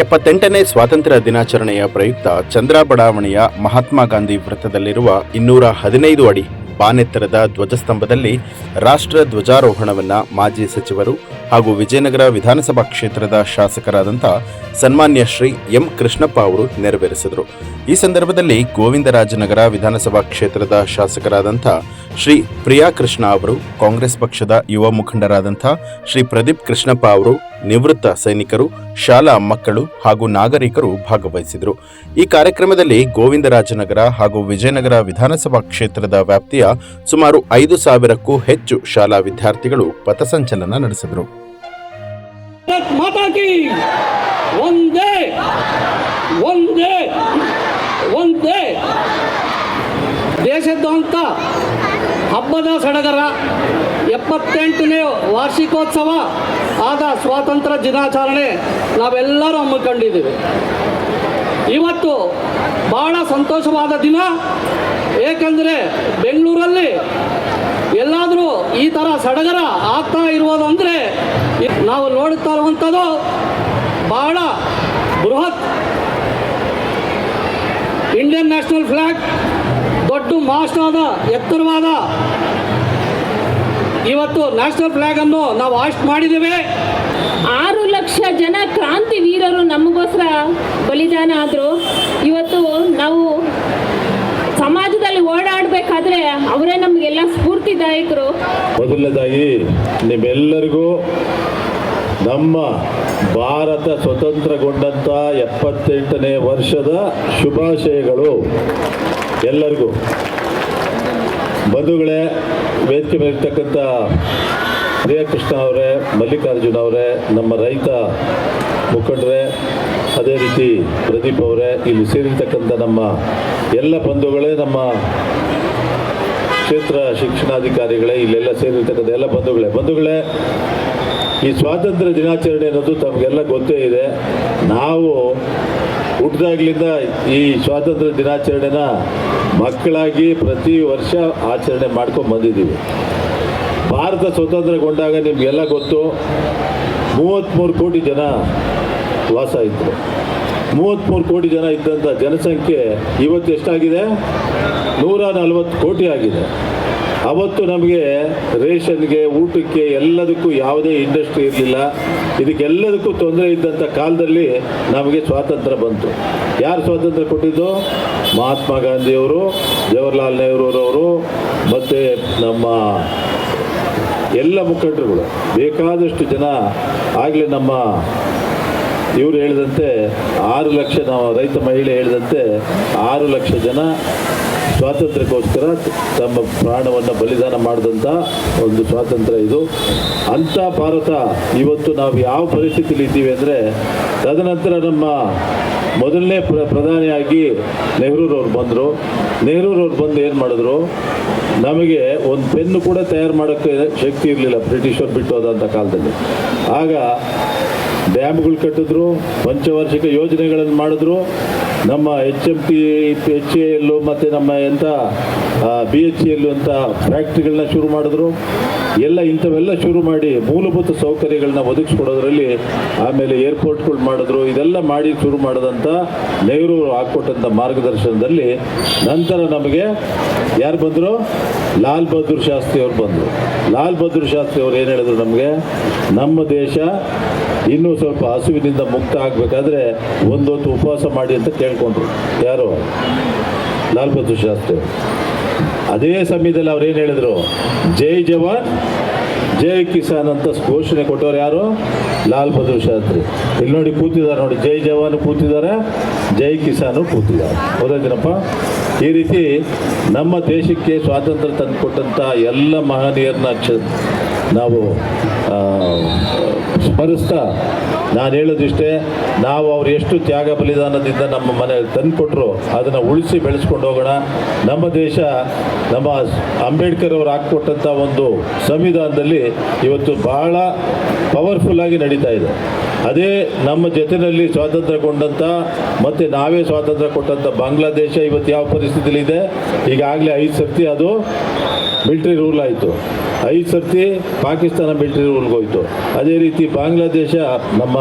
ಎಪ್ಪತ್ತೆಂಟನೇ ಸ್ವಾತಂತ್ರ್ಯ ದಿನಾಚರಣೆಯ ಪ್ರಯುಕ್ತ ಚಂದ್ರ ಬಡಾವಣೆಯ ಮಹಾತ್ಮ ಗಾಂಧಿ ವೃತ್ತದಲ್ಲಿರುವ ಇನ್ನೂರ ಹದಿನೈದು ಅಡಿ ಬಾನೆತ್ತರದ ಧ್ವಜಸ್ತಂಭದಲ್ಲಿ ರಾಷ್ಟ್ರ ಧ್ವಜಾರೋಹಣವನ್ನು ಮಾಜಿ ಸಚಿವರು ಹಾಗೂ ವಿಜಯನಗರ ವಿಧಾನಸಭಾ ಕ್ಷೇತ್ರದ ಶಾಸಕರಾದಂಥ ಸನ್ಮಾನ್ಯ ಶ್ರೀ ಎಂ ಕೃಷ್ಣಪ್ಪ ಅವರು ನೆರವೇರಿಸಿದರು. ಈ ಸಂದರ್ಭದಲ್ಲಿ ಗೋವಿಂದರಾಜನಗರ ವಿಧಾನಸಭಾ ಕ್ಷೇತ್ರದ ಶಾಸಕರಾದಂಥ ಶ್ರೀ ಪ್ರಿಯಾ ಕೃಷ್ಣ ಅವರು, ಕಾಂಗ್ರೆಸ್ ಪಕ್ಷದ ಯುವ ಮುಖಂಡರಾದಂಥ ಶ್ರೀ ಪ್ರದೀಪ್ ಕೃಷ್ಣಪ್ಪ ಅವರು, ನಿವೃತ್ತ ಸೈನಿಕರು, ಶಾಲಾ ಮಕ್ಕಳು ಹಾಗೂ ನಾಗರಿಕರು ಭಾಗವಹಿಸಿದರು. ಈ ಕಾರ್ಯಕ್ರಮದಲ್ಲಿ ಗೋವಿಂದರಾಜನಗರ ಹಾಗೂ ವಿಜಯನಗರ ವಿಧಾನಸಭಾ ಕ್ಷೇತ್ರದ ವ್ಯಾಪ್ತಿಯ ಸುಮಾರು ಐದು ಸಾವಿರಕ್ಕೂ ಹೆಚ್ಚು ಶಾಲಾ ವಿದ್ಯಾರ್ಥಿಗಳು ಪಥಸಂಚಲನ ನಡೆಸಿದರು. ಭಾರತ್ ಮಾತಾ ಕಿ ಒಂದೇ ಒಂದೇ ಒಂದೇ ಅಂತ ಹಬ್ಬದ ಸಡಗರ, ಎಪ್ಪತ್ತೆಂಟನೇ ವಾರ್ಷಿಕೋತ್ಸವ, ಆದ ಸ್ವಾತಂತ್ರ್ಯ ದಿನಾಚರಣೆ ನಾವೆಲ್ಲರೂ ಹಮ್ಮಿಕೊಂಡಿದ್ದೀವಿ. ಇವತ್ತು ಬಹಳ ಸಂತೋಷವಾದ ದಿನ, ಏಕೆಂದರೆ ಬೆಂಗಳೂರಲ್ಲಿ ಎಲ್ಲಾದರೂ ಈ ಥರ ಸಡಗರ ಆಗ್ತಾ ಇರುವುದು ಅಂದರೆ ನಾವು ನೋಡುತ್ತಾ ಇರುವಂಥದ್ದು ಬಹಳ ಬೃಹತ್ ಇಂಡಿಯನ್ ನ್ಯಾಷನಲ್ ಫ್ಲ್ಯಾಗ್ ದೊಡ್ಡ ಆದ ಎತ್ತರವಾದ ಇವತ್ತು ನ್ಯಾಷನಲ್ ಫ್ಲ್ಯಾಗನ್ನು ನಾವು ಆಸ್ಟ್ ಮಾಡಿದ್ದೇವೆ. ಆರು ಲಕ್ಷ ಜನ ಕ್ರಾಂತಿ ವೀರರು ನಮಗೋಸ್ಕರ ಬಲಿದಾನ ಆದರು ಇವತ್ತು ನಾವು ಸಮಾಜದಲ್ಲಿ ಓಡಾಡಬೇಕಾದ್ರೆ ಅವರೇ ನಮಗೆಲ್ಲ ಸ್ಫೂರ್ತಿದಾಯಕರು ಮೊದಲನೇದಾಗಿ ನಿಮ್ಮೆಲ್ಲರಿಗೂ ನಮ್ಮ ಭಾರತ ಸ್ವತಂತ್ರಗೊಂಡಂಥ ಎಪ್ಪತ್ತೆಂಟನೇ ವರ್ಷದ ಶುಭಾಶಯಗಳು. ಎಲ್ಲರಿಗೂ. ಬಂಧುಗಳೇ, ವೇದಿಕೆ ಮೇಲಿರ್ತಕ್ಕಂಥ ಪ್ರಿಯಕೃಷ್ಣ ಅವರೇ, ಮಲ್ಲಿಕಾರ್ಜುನ ಅವರೇ, ನಮ್ಮ ರೈತ ಮುಖಂಡರೇ, ಅದೇ ರೀತಿ ಪ್ರದೀಪ್ ಅವರೇ, ಇಲ್ಲಿ ಸೇರಿರ್ತಕ್ಕಂಥ ನಮ್ಮ ಎಲ್ಲ ಬಂಧುಗಳೇ, ನಮ್ಮ ಕ್ಷೇತ್ರ ಶಿಕ್ಷಣಾಧಿಕಾರಿಗಳೇ, ಇಲ್ಲೆಲ್ಲ ಸೇರಿರ್ತಕ್ಕಂಥ ಎಲ್ಲ ಬಂಧುಗಳೇ. ಬಂಧುಗಳೇ, ಈ ಸ್ವಾತಂತ್ರ್ಯ ದಿನಾಚರಣೆ ಅನ್ನೋದು ತಮಗೆಲ್ಲ ಗೊತ್ತೇ ಇದೆ. ನಾವು ಹುಟ್ಟಿದಾಗ್ಲಿಂದ ಈ ಸ್ವಾತಂತ್ರ್ಯ ದಿನಾಚರಣೆನ ಮಕ್ಕಳಾಗಿ ಪ್ರತಿ ವರ್ಷ ಆಚರಣೆ ಮಾಡ್ಕೊಂಡು ಬಂದಿದ್ದೀವಿ. ಭಾರತ ಸ್ವತಂತ್ರಗೊಂಡಾಗ ನಿಮಗೆಲ್ಲ ಗೊತ್ತು ಮೂವತ್ತ್ಮೂರು ಕೋಟಿ ಜನ ವಾಸ ಇದ್ದರು ಮೂವತ್ತ್ಮೂರು ಕೋಟಿ ಜನ ಇದ್ದಂಥ ಜನಸಂಖ್ಯೆ ಇವತ್ತು ಎಷ್ಟಾಗಿದೆ? ನೂರ ನಲ್ವತ್ತು ಕೋಟಿ ಆಗಿದೆ. ಅವತ್ತು ನಮಗೆ ರೇಷನ್ಗೆ, ಊಟಕ್ಕೆ ಎಲ್ಲದಕ್ಕೂ ಯಾವುದೇ ಇಂಡಸ್ಟ್ರಿ ಇರಲಿಲ್ಲ. ಇದಕ್ಕೆಲ್ಲದಕ್ಕೂ ತೊಂದರೆ ಇದ್ದಂಥ ಕಾಲದಲ್ಲಿ ನಮಗೆ ಸ್ವಾತಂತ್ರ್ಯ ಬಂತು. ಯಾರು ಸ್ವಾತಂತ್ರ್ಯ ಕೊಟ್ಟಿದ್ದು? ಮಹಾತ್ಮ ಗಾಂಧಿಯವರು, ಜವಾಹರ್ಲಾಲ್ ನೆಹರೂರವರು, ಮತ್ತು ನಮ್ಮ ಎಲ್ಲ ಮುಖಂಡರುಗಳು. ಬೇಕಾದಷ್ಟು ಜನ ಆಗಲೇ ನಮ್ಮ ಇವರು ಹೇಳಿದಂತೆ ಆರು ಲಕ್ಷ ನಾವು ರೈತ ಮಹಿಳೆ ಹೇಳಿದಂತೆ ಆರು ಲಕ್ಷ ಜನ ಸ್ವಾತಂತ್ರ್ಯಕ್ಕೋಸ್ಕರ ತಮ್ಮ ಪ್ರಾಣವನ್ನು ಬಲಿದಾನ ಮಾಡಿದಂಥ ಒಂದು ಸ್ವಾತಂತ್ರ್ಯ ಇದು. ಅಂಥ ಭಾರತ ಇವತ್ತು ನಾವು ಯಾವ ಪರಿಸ್ಥಿತಿಯಲ್ಲಿ ಇದ್ದೀವಿ ಅಂದರೆ ತದನಂತರ ನಮ್ಮ ಮೊದಲನೇ ಪ್ರ ಪ್ರಧಾನಿಯಾಗಿ ನೆಹರೂರವ್ರು ಬಂದರು. ನೆಹರೂರವ್ರು ಬಂದು ಏನು ಮಾಡಿದ್ರು? ನಮಗೆ ಒಂದು ಪೆನ್ನು ಕೂಡ ತಯಾರು ಮಾಡೋಕ್ಕೆ ಶಕ್ತಿ ಇರಲಿಲ್ಲ ಬ್ರಿಟಿಷರು ಬಿಟ್ಟು ಹೋದಂಥ ಕಾಲದಲ್ಲಿ. ಆಗ ಡ್ಯಾಮ್ಗಳು ಕಟ್ಟಿದ್ರು, ಪಂಚವಾರ್ಷಿಕ ಯೋಜನೆಗಳನ್ನು ಮಾಡಿದ್ರು. ನಮ್ಮ H M P H A L ಮತ್ತು ನಮ್ಮ ಎಂಥ ಬಿ ಎಚ್ ಎಲ್ಲು ಅಂತ ಫ್ಯಾಕ್ಟ್ರಿಗಳನ್ನ ಶುರು ಮಾಡಿದ್ರು. ಎಲ್ಲ ಇಂಥವೆಲ್ಲ ಶುರು ಮಾಡಿ ಮೂಲಭೂತ ಸೌಕರ್ಯಗಳನ್ನ ಒದಗಿಸ್ಕೊಡೋದ್ರಲ್ಲಿ ಆಮೇಲೆ ಏರ್ಪೋರ್ಟ್ಗಳು ಮಾಡಿದ್ರು. ಇದೆಲ್ಲ ಮಾಡಿ ಶುರು ಮಾಡಿದಂಥ ನೆಹರು ಹಾಕ್ಕೊಟ್ಟಂಥ ಮಾರ್ಗದರ್ಶನದಲ್ಲಿ ನಂತರ ನಮಗೆ ಯಾರು ಬಂದರು? ಲಾಲ್ ಬಹದ್ದೂರ್ ಶಾಸ್ತ್ರಿ ಅವರು ಬಂದರು. ಲಾಲ್ ಬಹದ್ದೂರ್ ಶಾಸ್ತ್ರಿ ಅವರು ಏನು ಹೇಳಿದ್ರು ನಮಗೆ? ನಮ್ಮ ದೇಶ ಇನ್ನೂ ಸ್ವಲ್ಪ ಹಸುವಿನಿಂದ ಮುಕ್ತ ಆಗಬೇಕಾದ್ರೆ ಒಂದೊತ್ತು ಉಪವಾಸ ಮಾಡಿ ಅಂತ ಕೇಳ್ಕೊಂಡ್ರು. ಯಾರು? ಲಾಲ್ ಬಹದ್ದೂರ್ ಶಾಸ್ತ್ರಿ ಅದೇ ಸಮಯದಲ್ಲಿ ಅವ್ರು ಏನು ಹೇಳಿದ್ರು? ಜೈ ಜವಾನ್, ಜೈ ಕಿಸಾನ್ ಅಂತ ಘೋಷಣೆ ಕೊಟ್ಟವ್ರು ಯಾರು? ಲಾಲ್ ಬಹದ್ದೂರ್ ಶಾಸ್ತ್ರಿ. ಇಲ್ಲಿ ನೋಡಿ ಕೂತಿದ್ದಾರೆ ನೋಡಿ, ಜೈ ಜವಾನ್ ಕೂತಿದ್ದಾರೆ, ಜೈ ಕಿಸಾನು ಕೂತಿದ್ದಾರೆ. ಹೌದಾಯ್ತೇನಪ್ಪ ಈ ರೀತಿ ನಮ್ಮ ದೇಶಕ್ಕೆ ಸ್ವಾತಂತ್ರ್ಯ ತಂದುಕೊಟ್ಟಂಥ ಎಲ್ಲ ಮಹನೀಯರನ್ನ ನಾವು ಸ್ಮರಿಸ್ತಾ, ನಾನು ಹೇಳೋದಿಷ್ಟೇ, ನಾವು ಅವ್ರು ಎಷ್ಟು ತ್ಯಾಗ ಬಲಿದಾನದಿಂದ ನಮ್ಮ ಮನೆ ತಂದುಕೊಟ್ರು, ಅದನ್ನು ಉಳಿಸಿ ಬೆಳೆಸ್ಕೊಂಡು ಹೋಗೋಣ. ನಮ್ಮ ದೇಶ, ನಮ್ಮ ಅಂಬೇಡ್ಕರ್ ಅವರು ಹಾಕ್ಕೊಟ್ಟಂಥ ಒಂದು ಸಂವಿಧಾನದಲ್ಲಿ ಇವತ್ತು ಬಹಳ ಪವರ್ಫುಲ್ಲಾಗಿ ನಡೀತಾ ಇದೆ. ಅದೇ ನಮ್ಮ ಜೊತೆಯಲ್ಲಿ ಸ್ವಾತಂತ್ರ್ಯಗೊಂಡಂಥ ಮತ್ತು ನಾವೇ ಸ್ವಾತಂತ್ರ್ಯ ಕೊಟ್ಟಂಥ ಬಾಂಗ್ಲಾದೇಶ ಇವತ್ತು ಯಾವ ಪರಿಸ್ಥಿತಿಯಲ್ಲಿದೆ ಈಗಾಗಲೇ ಐದು ಸರ್ತಿ ಅದು ಮಿಲ್ಟ್ರಿ ರೂಲ್ ಆಯಿತು. ಐದು ಸರ್ತಿ ಪಾಕಿಸ್ತಾನ ಮಿಲ್ಟ್ರಿ ರೂಲ್ಗೆ ಹೋಯಿತು. ಅದೇ ರೀತಿ ಬಾಂಗ್ಲಾದೇಶ ನಮ್ಮ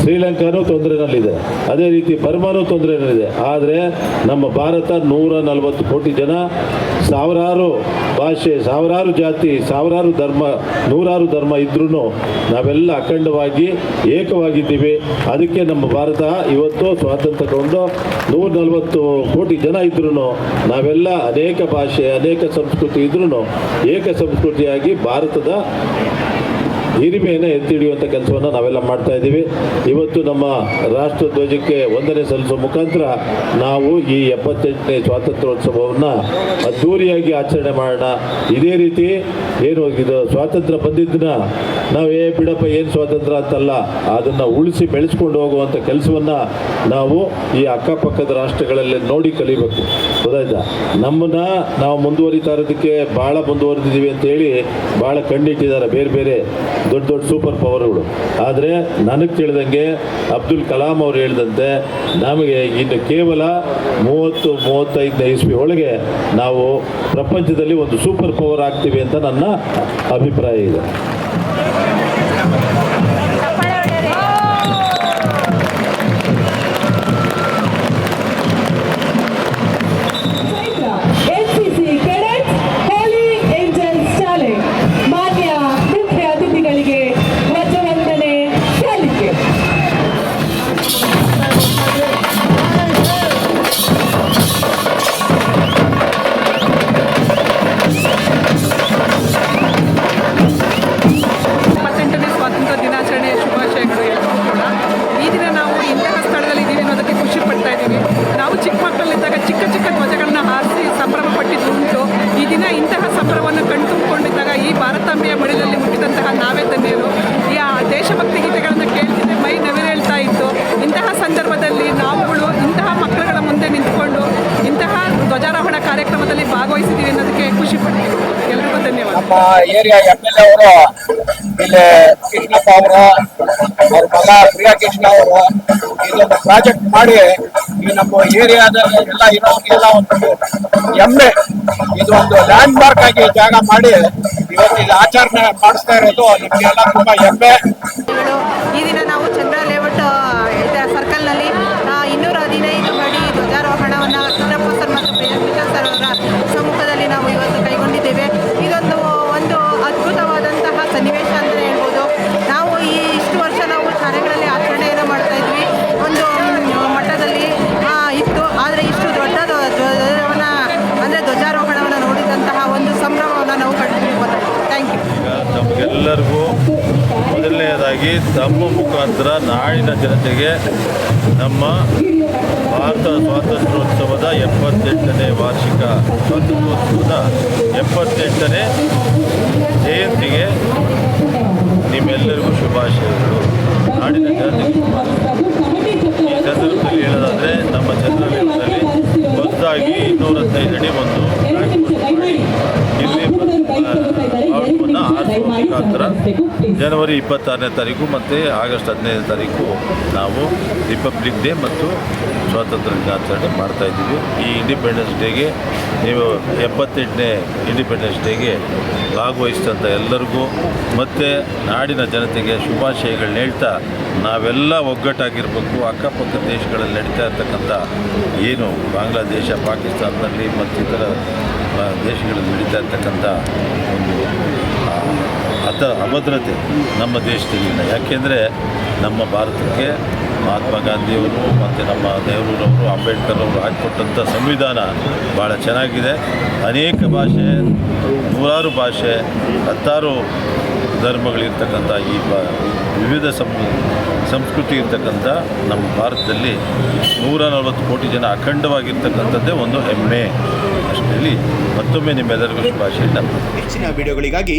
ಶ್ರೀಲಂಕಾನೂ ತೊಂದರೆನಲ್ಲಿದೆ. ಅದೇ ರೀತಿ ಬರ್ಮಾನೂ ತೊಂದರೆನಲ್ಲಿದೆ. ಆದರೆ ನಮ್ಮ ಭಾರತ ನೂರ ನಲವತ್ತು ಕೋಟಿ ಜನ ಸಾವಿರಾರು ಭಾಷೆ, ಸಾವಿರಾರು ಜಾತಿ, ಸಾವಿರಾರು ಧರ್ಮ, ನೂರಾರು ಧರ್ಮ ಇದ್ರೂ ನಾವೆಲ್ಲ ಅಖಂಡವಾಗಿ ಏಕವಾಗಿದ್ದೀವಿ. ಅದಕ್ಕೆ ನಮ್ಮ ಭಾರತ ಇವತ್ತು ಸ್ವಾತಂತ್ರ್ಯ ತಗೊಂಡು ನೂರ ನಲವತ್ತು ಕೋಟಿ ಜನ ಇದ್ರೂ ನಾವೆಲ್ಲ ಅನೇಕ ಭಾಷೆ, ಅನೇಕ ಸಂಸ್ಕೃತಿ ಇದ್ರೂ ಏಕ ಸಂಸ್ಕೃತಿಯಾಗಿ ಭಾರತದ ಹಿರಿಮೆಯನ್ನು ಎತ್ತಿ ಹಿಡಿಯುವಂಥ ಕೆಲಸವನ್ನು ನಾವೆಲ್ಲ ಮಾಡ್ತಾ ಇದ್ದೀವಿ. ಇವತ್ತು ನಮ್ಮ ರಾಷ್ಟ್ರ ಧ್ವಜಕ್ಕೆ ವಂದನೆ ಸಲ್ಲಿಸುವ ಮುಖಾಂತರ ನಾವು ಈ ಎಪ್ಪತ್ತೆಂಟನೇ ಸ್ವಾತಂತ್ರ್ಯೋತ್ಸವವನ್ನು ಅದ್ಧೂರಿಯಾಗಿ ಆಚರಣೆ ಮಾಡೋಣ. ಇದೇ ರೀತಿ ಏನು ಇದು ಸ್ವಾತಂತ್ರ್ಯ ಬಂದಿದ್ದನ್ನ ನಾವು, ಏ ಬಿಡಪ್ಪ, ಏನು ಸ್ವಾತಂತ್ರ್ಯ? ಅಂತಲ್ಲ, ಅದನ್ನು ಉಳಿಸಿ ಬೆಳೆಸ್ಕೊಂಡು ಹೋಗುವಂಥ ಕೆಲಸವನ್ನು ನಾವು ಈ ಅಕ್ಕಪಕ್ಕದ ರಾಷ್ಟ್ರಗಳಲ್ಲಿ ನೋಡಿ ಕಲಿಬೇಕು. ಗೊತ್ತಾಯ್ತಾ? ನಮ್ಮನ್ನ ನಾವು ಮುಂದುವರಿತಾ ಇರೋದಕ್ಕೆ ಭಾಳ ಮುಂದುವರೆದಿದ್ದೀವಿ ಅಂತ ಹೇಳಿ ಭಾಳ ಕಂಡಿಟ್ಟಿದ್ದಾರೆ ಬೇರೆ ಬೇರೆ ದೊಡ್ಡ ದೊಡ್ಡ ಸೂಪರ್ ಪವರ್ಗಳು. ಆದರೆ ನನಗೆ ತಿಳಿದಂಗೆ ಅಬ್ದುಲ್ ಕಲಾಂ ಅವರು ಹೇಳಿದಂತೆ ನಮಗೆ ಇನ್ನು ಕೇವಲ ಮೂವತ್ತು, ಮೂವತ್ತೈದನೇ ಇಸ್ವಿ ಒಳಗೆ ನಾವು ಪ್ರಪಂಚದಲ್ಲಿ ಒಂದು ಸೂಪರ್ ಪವರ್ ಆಗ್ತೀವಿ ಅಂತ ನನ್ನ ಅಭಿಪ್ರಾಯ ಇದೆ. ಕಾರ್ಯಕ್ರಮದಲ್ಲಿ ಭಾಗವಹಿಸಿದ್ದೀವಿ ಅನ್ನೋದಕ್ಕೆ ಖುಷಿ ಪಡ್ತೀವಿ ಎಲ್ಲರಿಗೂ ಧನ್ಯವಾದ. ನಮ್ಮ ಏರಿಯಾ ಎಂ ಎಲ್ ಎ ಅವರು ಇಲ್ಲಿ ಕೃಷ್ಣಪ್ಪ ಅವರು ಅವ್ರ ಮಗ ಪ್ರಿಯಾ ಕೃಷ್ಣ ಅವರು ಇದೊಂದು ಪ್ರಾಜೆಕ್ಟ್ ಮಾಡಿ ಈ ನಮ್ಮ ಏರಿಯಾದಲ್ಲಿ ಎಲ್ಲ ಇರೋರಿಗೆಲ್ಲ ಒಂದು ಹೆಮ್ಮೆ ಇದೊಂದು ಲ್ಯಾಂಡ್ ಮಾರ್ಕ್ ಆಗಿ ಜಾಗ ಮಾಡಿ ಇವತ್ತು ಇಲ್ಲಿ ಆಚರಣೆ ಮಾಡಿಸ್ತಾ ಇರೋದು. ನಿಮಗೆಲ್ಲ ತುಂಬಾ ಹೆಮ್ಮೆ ಈ ದಿನ ನಾವು ನಮಗೆಲ್ಲರಿಗೂ ಮೊದಲನೆಯದಾಗಿ ತಮ್ಮ ಮುಖಾಂತರ ನಾಡಿನ ಜನತೆಗೆ ನಮ್ಮ ಭಾರತ ಸ್ವಾತಂತ್ರ್ಯೋತ್ಸವದ ಎಪ್ಪತ್ತೆಂಟನೇ ವಾರ್ಷಿಕ ಸ್ವಾತಂತ್ರ್ಯೋತ್ಸವದ ಎಪ್ಪತ್ತೆಂಟನೇ ಜಯಂತಿಗೆ ನಿಮ್ಮೆಲ್ಲರಿಗೂ ಶುಭಾಶಯಗಳು. ನಾಡಿನ ಜನತೆಗೆ ಶುಭಾಶಯ ಈ ಸಂದರ್ಭದಲ್ಲಿ ಹೇಳೋದಾದರೆ, ನಮ್ಮ ಚಂದ್ರಲೇಖದಲ್ಲಿ ಹೊಸದಾಗಿ ಇನ್ನೂರ ಹದಿನೈದು ಅಡಿ ಒಂದು ಇಲ್ಲಿ ಔಟ್ಪುಟ್ನ ಆರಿಸುವ ಮುಖಾಂತರ ಜನವರಿ ಇಪ್ಪತ್ತಾರನೇ ತಾರೀಕು ಮತ್ತು ಆಗಸ್ಟ್ ಹದಿನೈದನೇ ತಾರೀಕು ನಾವು ರಿಪಬ್ಲಿಕ್ ಡೇ ಮತ್ತು ಸ್ವಾತಂತ್ರ್ಯ ದಿನಾಚರಣೆ ಮಾಡ್ತಾ ಇದ್ದೀವಿ. ಈ ಇಂಡಿಪೆಂಡೆನ್ಸ್ ಡೇಗೆ ನೀವು ಎಪ್ಪತ್ತೆಂಟನೇ ಇಂಡಿಪೆಂಡೆನ್ಸ್ ಡೇಗೆ ಭಾಗವಹಿಸಿದಂಥ ಎಲ್ಲರಿಗೂ ಮತ್ತು ನಾಡಿನ ಜನತೆಗೆ ಶುಭಾಶಯಗಳನ್ನ ಹೇಳ್ತಾ ನಾವೆಲ್ಲ ಒಗ್ಗಟ್ಟಾಗಿರಬೇಕು. ಅಕ್ಕಪಕ್ಕ ದೇಶಗಳಲ್ಲಿ ನಡೀತಾ ಇರ್ತಕ್ಕಂಥ ಏನು ಬಾಂಗ್ಲಾದೇಶ, ಪಾಕಿಸ್ತಾನದಲ್ಲಿ ಮತ್ತಿತರ ದೇಶಗಳಲ್ಲಿ ನಡೀತಾ ಇರ್ತಕ್ಕಂಥ ಒಂದು ಅಭದ್ರತೆ ನಮ್ಮ ದೇಶದಲ್ಲಿಲ್ಲ ಯಾಕೆಂದರೆ ನಮ್ಮ ಭಾರತಕ್ಕೆ ಮಹಾತ್ಮ ಗಾಂಧಿಯವರು ಮತ್ತು ನಮ್ಮ ನೆಹರೂರವರು ಅಂಬೇಡ್ಕರ್ ಅವರು ಹಾಕಿಕೊಟ್ಟಂಥ ಸಂವಿಧಾನ ಭಾಳ ಚೆನ್ನಾಗಿದೆ. ಅನೇಕ ಭಾಷೆ, ನೂರಾರು ಭಾಷೆ, ಹತ್ತಾರು ಧರ್ಮಗಳಿರ್ತಕ್ಕಂಥ ಈ ಬ, ವಿವಿಧ ಸಂ, ಸಂಸ್ಕೃತಿ ಇರ್ತಕ್ಕಂಥ ನಮ್ಮ ಭಾರತದಲ್ಲಿ ನೂರ ನಲವತ್ತು ಕೋಟಿ ಜನ ಅಖಂಡವಾಗಿರ್ತಕ್ಕಂಥದ್ದೇ ಒಂದು ಹೆಮ್ಮೆ. ಅಷ್ಟರಲ್ಲಿ ಮತ್ತೊಮ್ಮೆ ನಿಮ್ಮೆಲ್ಲರಿಗೂ ಶುಭಾಶಯ ಹೆಚ್ಚಿನ ವಿಡಿಯೋಗಳಿಗಾಗಿ